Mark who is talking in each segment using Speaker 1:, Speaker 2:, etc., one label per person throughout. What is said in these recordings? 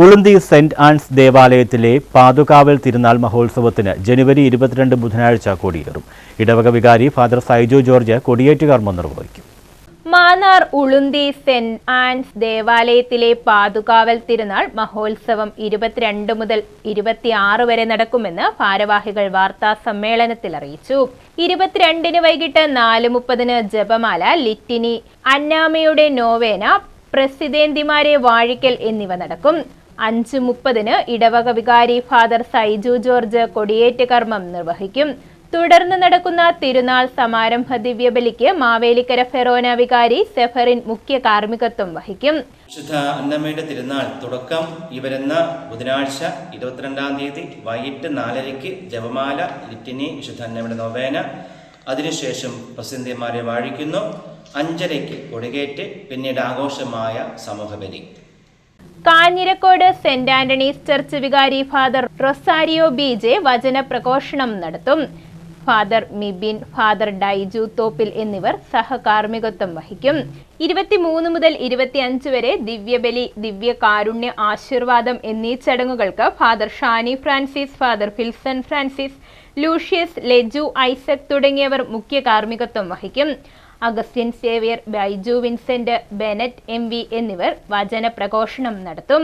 Speaker 1: Ulunthi saint Ans ദേവാലയത്തിലെ പാതുകാവൽ തിരുനാൾ മഹോത്സവത്തിന് ജനുവരി ഇരുപത്തിരണ്ട് ബുധനാഴ്ച കൊടിയേറും. ഇടവക വികാരി ഫാദർ സൈജു ജോർജ് കൊടിയേറ്റ് നിർവഹിക്കും
Speaker 2: മാന്നാർ ഉളുന്തി സെന്റ് ആൻസ് ദേവാലയത്തിലെ പാതുകാവൽ തിരുനാൾ മഹോത്സവം ഇരുപത്തിരണ്ട് മുതൽ ഇരുപത്തിയാറ് വരെ നടക്കുമെന്ന് ഭാരവാഹികൾ വാർത്താ സമ്മേളനത്തിൽ അറിയിച്ചു. ഇരുപത്തിരണ്ടിന് വൈകിട്ട് നാല് മുപ്പതിന് ജപമാല ലിറ്റിനി അന്നാമയുടെ നോവേന പ്രസിദ്ധേന്തിമാരെ വാഴിക്കൽ എന്നിവ നടക്കും. അഞ്ച് മുപ്പതിന് ഇടവക വികാരി ഫാദർ സൈജു ജോർജ് കൊടിയേറ്റ് കർമ്മം നിർവഹിക്കും. തുടർന്ന് നടക്കുന്ന തിരുനാൾ സമാരംഭ ദിവ്യബലിക്ക് മാവേലിക്കര ഫെറോന വികാരി സെഫറിൻ മുഖ്യ കാർമ്മികത്വം വഹിക്കും.
Speaker 3: വിശുദ്ധ അന്നമ്മയുടെ തിരുനാൾ തുടക്കം ഈ വരുന്ന ബുധനാഴ്ച ഇരുപത്തിരണ്ടാം തീയതി വൈകിട്ട് നാലരയ്ക്ക് ജപമാല ലിറ്റിനി വിശുദ്ധ അന്നമ്മയുടെ നോവേന അതിനുശേഷം പ്രസിദ്ധിമാരെ വാഴിക്കുന്നു. അഞ്ചരയ്ക്ക് കൊടികേറ്റ് പിന്നീട് ആഘോഷമായ സമൂഹബലി
Speaker 2: കാഞ്ഞിരക്കോട് സെന്റ് ആന്റണീസ് ചർച്ച് വികാരി ഫാദർ റൊസാരിയോ ബി ജെ വചന പ്രഘോഷണം നടത്തും. ഫാദർ മിബിൻ ഫാദർ ഡൈജു തോപ്പിൽ എന്നിവർ സഹകാർമ്മികത്വം വഹിക്കും. ഇരുപത്തിമൂന്ന് മുതൽ ഇരുപത്തിയഞ്ച് വരെ ദിവ്യബലി ദിവ്യ കാരുണ്യ ആശീർവാദം എന്നീ ചടങ്ങുകൾക്ക് father Shani Francis father Filson Francis Lucius Leju Isaac തുടങ്ങിയവർ മുഖ്യ കാർമ്മികത്വം വഹിക്കും. Augustine Xavier Baiju Vincent Bennett M എന്നിവർ വചന പ്രഘോഷണം നടത്തും.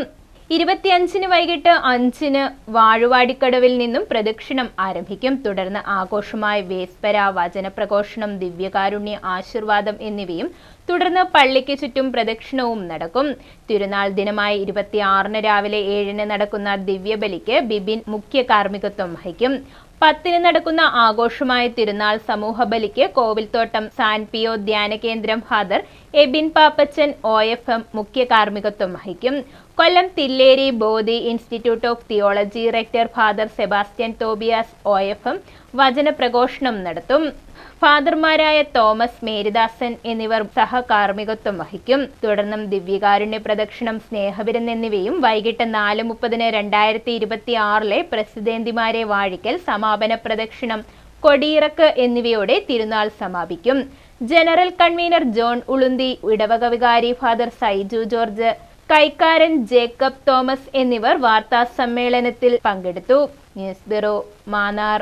Speaker 2: ഇരുപത്തിയഞ്ചിന് വൈകിട്ട് അഞ്ചിന് വാഴുവാടിക്കടവിൽ നിന്നും പ്രദക്ഷിണം ആരംഭിക്കും. തുടർന്ന് ആഘോഷമായ വേസ്പര വചനപ്രഘോഷണം ദിവ്യകാരുണ്യ ആശീർവാദം എന്നിവയും തുടർന്ന് പള്ളിക്ക് ചുറ്റും പ്രദക്ഷിണവും നടക്കും. തിരുനാൾ ദിനമായ ഇരുപത്തിയാറിന് രാവിലെ ഏഴിന് നടക്കുന്ന ദിവ്യബലിക്ക് ബിബിൻ മുഖ്യ കാർമ്മികത്വം വഹിക്കും. പത്തിന് നടക്കുന്ന ആഘോഷമായ തിരുനാൾ സമൂഹ ബലിക്ക് കോവിൽത്തോട്ടം സാൻ പിയോ ധ്യാന കേന്ദ്രം father Ebin Pappachan O F M മുഖ്യ കാർമ്മികത്വം വഹിക്കും. Kollam Thilleri Bodhi institute of theology rector father Sebastian Tobias O F M വചന പ്രഘോഷണം നടത്തും. ഫാദർമാരായ തോമസ് മേരിദാസൻ എന്നിവർ സഹകാർമ്മികത്വം വഹിക്കും. തുടർന്നും ദിവ്യകാരുണ്യ പ്രദക്ഷിണം സ്നേഹവിരുന്ന് എന്നിവയും വൈകിട്ട് നാല് മുപ്പതിന് രണ്ടായിരത്തി ഇരുപത്തി ആറിലെ പ്രസിദ്ധേന്തിമാരെ വാഴിക്കൽ സമാപന പ്രദക്ഷിണം കൊടിയിറക്ക് എന്നിവയോടെ തിരുനാൾ സമാപിക്കും. ജനറൽ കൺവീനർ ജോൺ ഉളുന്തി ഇടവക വികാരി ഫാദർ സൈജു ജോർജ് കൈക്കാരൻ ജേക്കബ് തോമസ് എന്നിവർ വാർത്താ സമ്മേളനത്തിൽ പങ്കെടുത്തു. News bureau Mannar.